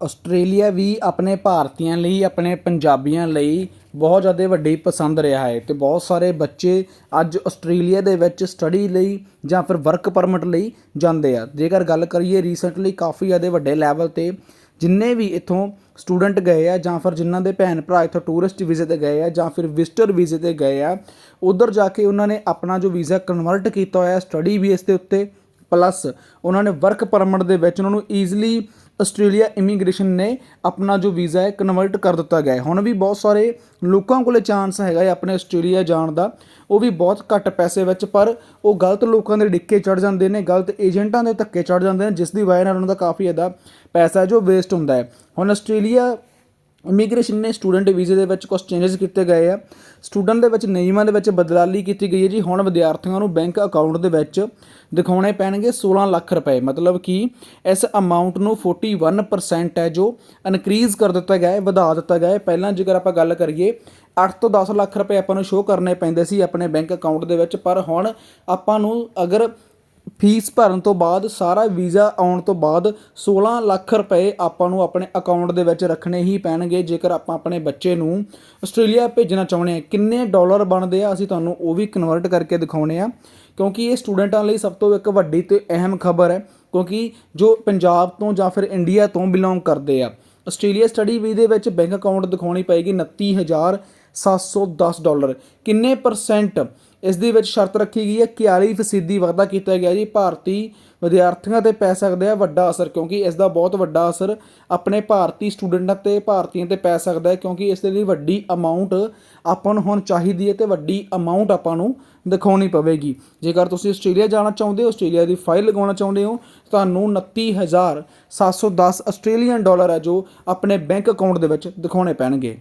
Australia ਵੀ ਆਪਣੇ ਭਾਰਤੀਆਂ ਲਈ, ਆਪਣੇ ਪੰਜਾਬੀਆਂ ਲਈ ਬਹੁਤ ਜ਼ਿਆਦਾ ਵੱਡੀ ਪਸੰਦ ਰਿਹਾ ਹੈ ਅਤੇ ਬਹੁਤ ਸਾਰੇ ਬੱਚੇ ਅੱਜ ਆਸਟ੍ਰੇਲੀਆ ਦੇ ਵਿੱਚ ਸਟੱਡੀ ਲਈ ਜਾਂ ਫਿਰ ਵਰਕ ਪਰਮਿਟ ਲਈ ਜਾਂਦੇ ਆ। ਜੇਕਰ ਗੱਲ ਕਰੀਏ ਰੀਸੈਂਟਲੀ ਕਾਫੀ ਜ਼ਿਆਦਾ ਵੱਡੇ ਲੈਵਲ ਤੇ ਜਿੰਨੇ ਵੀ ਇੱਥੋਂ ਸਟੂਡੈਂਟ ਗਏ ਆ ਜਾਂ ਫਿਰ ਜਿਨ੍ਹਾਂ ਦੇ ਭੈਣ ਭਰਾ ਇੱਥੋਂ ਟੂਰਿਸਟ ਵੀਜ਼ੇ ਤੇ ਗਏ ਆ ਜਾਂ ਫਿਰ ਵਿਜ਼ਟਰ ਵੀਜ਼ੇ ਤੇ ਗਏ ਆ, ਉਧਰ ਜਾ ਕੇ ਉਹਨਾਂ ਨੇ ਆਪਣਾ ਜੋ ਵੀਜ਼ਾ ਕਨਵਰਟ ਕੀਤਾ ਹੋਇਆ ਸਟੱਡੀ ਬੇਸ ਦੇ ਉੱਤੇ ਪਲੱਸ ਉਹਨਾਂ ਨੇ ਵਰਕ ਪਰਮਿਟ ਦੇ ਵਿੱਚ ਉਹਨਾਂ ਨੂੰ ਈਜ਼ੀਲੀ ਆਸਟ੍ਰੇਲੀਆ ਇਮੀਗ੍ਰੇਸ਼ਨ ਨੇ ਆਪਣਾ ਜੋ ਵੀਜ਼ਾ ਹੈ ਕਨਵਰਟ ਕਰ ਦਿੱਤਾ ਗਿਆ ਹੈ। ਹੁਣ ਵੀ ਬਹੁਤ ਸਾਰੇ ਲੋਕਾਂ ਕੋਲੇ ਚਾਂਸ ਹੈਗਾ ਹੈ ਆਪਣੇ ਆਸਟ੍ਰੇਲੀਆ ਜਾਣ ਦਾ। ਉਹ ਵੀ ਬਹੁਤ ਘੱਟ ਪੈਸੇ ਵਿੱਚ, ਪਰ ਉਹ ਗਲਤ ਲੋਕਾਂ ਦੇ ਡਿੱਕੇ ਚੜ ਜਾਂਦੇ ਨੇ, ਗਲਤ ਏਜੰਟਾਂ ਦੇ ਧੱਕੇ ਚੜ ਜਾਂਦੇ ਨੇ, ਜਿਸ ਦੀ ਵਜ੍ਹਾ ਨਾਲ ਉਹਨਾਂ ਦਾ ਕਾਫੀ ਜ਼ਿਆਦਾ ਪੈਸਾ ਜੋ ਵੇਸਟ ਹੁੰਦਾ ਹੈ। ਹੁਣ ਆਸਟ੍ਰੇਲੀਆ ਇਮੀਗ੍ਰੇਸ਼ਨ ਨੇ ਸਟੂਡੈਂਟ ਵੀਜ਼ੇ ਦੇ ਵਿੱਚ ਕੁਝ ਚੇਂਜਸ ਕੀਤੇ ਗਏ ਆ। ਸਟੂਡੈਂਟ ਦੇ ਵਿੱਚ ਨਿਯਮਾਂ ਦੇ ਵਿੱਚ ਬਦਲਾਲੀ ਕੀਤੀ ਗਈ ਹੈ ਜੀ। ਹੁਣ ਵਿਦਿਆਰਥੀਆਂ ਨੂੰ ਬੈਂਕ ਅਕਾਊਂਟ ਦੇ ਵਿੱਚ ਦਿਖਾਉਣੇ ਪੈਣਗੇ 16 ਲੱਖ ਰੁਪਏ। ਮਤਲਬ ਕਿ ਇਸ ਅਮਾਉਂਟ ਨੂੰ 41% ਹੈ ਜੋ ਇਨਕਰੀਜ਼ ਕਰ ਦਿੱਤਾ ਗਿਆ ਹੈ, ਵਧਾ ਦਿੱਤਾ ਗਿਆ ਹੈ। ਪਹਿਲਾਂ ਜੇਕਰ ਆਪਾਂ ਗੱਲ ਕਰੀਏ 8 ਤੋਂ 10 ਲੱਖ ਰੁਪਏ ਆਪਾਂ ਨੂੰ ਸ਼ੋਅ ਕਰਨੇ ਪੈਂਦੇ ਸੀ ਆਪਣੇ ਬੈਂਕ ਅਕਾਊਂਟ ਦੇ ਵਿੱਚ। ਪਰ ਹੁਣ ਆਪਾਂ ਨੂੰ ਅਗਰ ਫੀਸ ਭਰਨ ਤੋਂ ਬਾਅਦ ਸਾਰਾ ਵੀਜ਼ਾ ਆਉਣ ਤੋਂ ਬਾਅਦ 16 ਲੱਖ ਰੁਪਏ ਆਪਾਂ ਨੂੰ ਆਪਣੇ ਅਕਾਊਂਟ ਦੇ ਵਿੱਚ ਰੱਖਣੇ ਹੀ ਪੈਣਗੇ। ਜੇਕਰ ਆਪਾਂ ਆਪਣੇ ਬੱਚੇ ਨੂੰ ਆਸਟ੍ਰੇਲੀਆ ਭੇਜਣਾ ਚਾਹੁੰਦੇ ਆ ਕਿੰਨੇ ਡਾਲਰ ਬਣਦੇ ਆ? ਅਸੀਂ ਤੁਹਾਨੂੰ ਉਹ ਵੀ ਕਨਵਰਟ ਕਰਕੇ ਦਿਖਾਉਣੇ ਆ। ਕਿਉਂਕਿ ਇਹ ਸਟੂਡੈਂਟਾਂ ਲਈ ਸਭ ਤੋਂ ਇੱਕ ਵੱਡੀ ਤੇ ਅਹਿਮ ਖਬਰ ਹੈ, ਕਿਉਂਕਿ ਜੋ ਪੰਜਾਬ ਤੋਂ ਜਾਂ ਫਿਰ ਇੰਡੀਆ ਤੋਂ ਬਿਲੋਂਗ ਕਰਦੇ ਆ। ਆਸਟ੍ਰੇਲੀਆ ਸਟੱਡੀ ਵੀ ਦੇ ਵਿੱਚ ਬੈਂਕ ਅਕਾਊਂਟ ਦਿਖਾਉਣੀ ਪਏਗੀ 29710 ਡਾਲਰ। ਕਿੰਨੇ ਪਰਸੈਂਟ ਇਸ ਦੇ ਵਿੱਚ ਸ਼ਰਤ ਰੱਖੀ ਗਈ ਹੈ 41% ਵਾਧਾ ਕੀਤਾ ਗਿਆ ਜੀ। ਭਾਰਤੀ ਵਿਦਿਆਰਥੀਆਂ ਤੇ ਪੈ ਸਕਦਾ ਹੈ ਵੱਡਾ ਅਸਰ, ਕਿਉਂਕਿ ਇਸ ਦਾ ਬਹੁਤ ਵੱਡਾ ਅਸਰ ਆਪਣੇ ਭਾਰਤੀ ਸਟੂਡੈਂਟਾਂ ਤੇ, ਭਾਰਤੀਆਂ ਤੇ ਪੈ ਸਕਦਾ ਹੈ, ਕਿਉਂਕਿ ਇਸ ਦੇ ਲਈ ਵੱਡੀ ਅਮਾਉਂਟ ਆਪਾਂ ਨੂੰ ਹੁਣ ਚਾਹੀਦੀ ਹੈ ਤੇ ਵੱਡੀ ਅਮਾਉਂਟ ਆਪਾਂ ਨੂੰ ਦਿਖਾਉਣੀ ਪਵੇਗੀ। ਜੇਕਰ ਤੁਸੀਂ ਆਸਟ੍ਰੇਲੀਆ ਜਾਣਾ ਚਾਹੁੰਦੇ ਹੋ, ਆਸਟ੍ਰੇਲੀਆ ਦੀ ਫਾਈਲ ਲਗਾਉਣਾ ਚਾਹੁੰਦੇ ਹੋ, ਤੁਹਾਨੂੰ 29710 ਆਸਟ੍ਰੇਲੀਅਨ ਡਾਲਰ ਹੈ ਜੋ ਆਪਣੇ ਬੈਂਕ ਅਕਾਊਂਟ ਦੇ ਵਿੱਚ ਦਿਖਾਉਣੇ ਪੈਣਗੇ।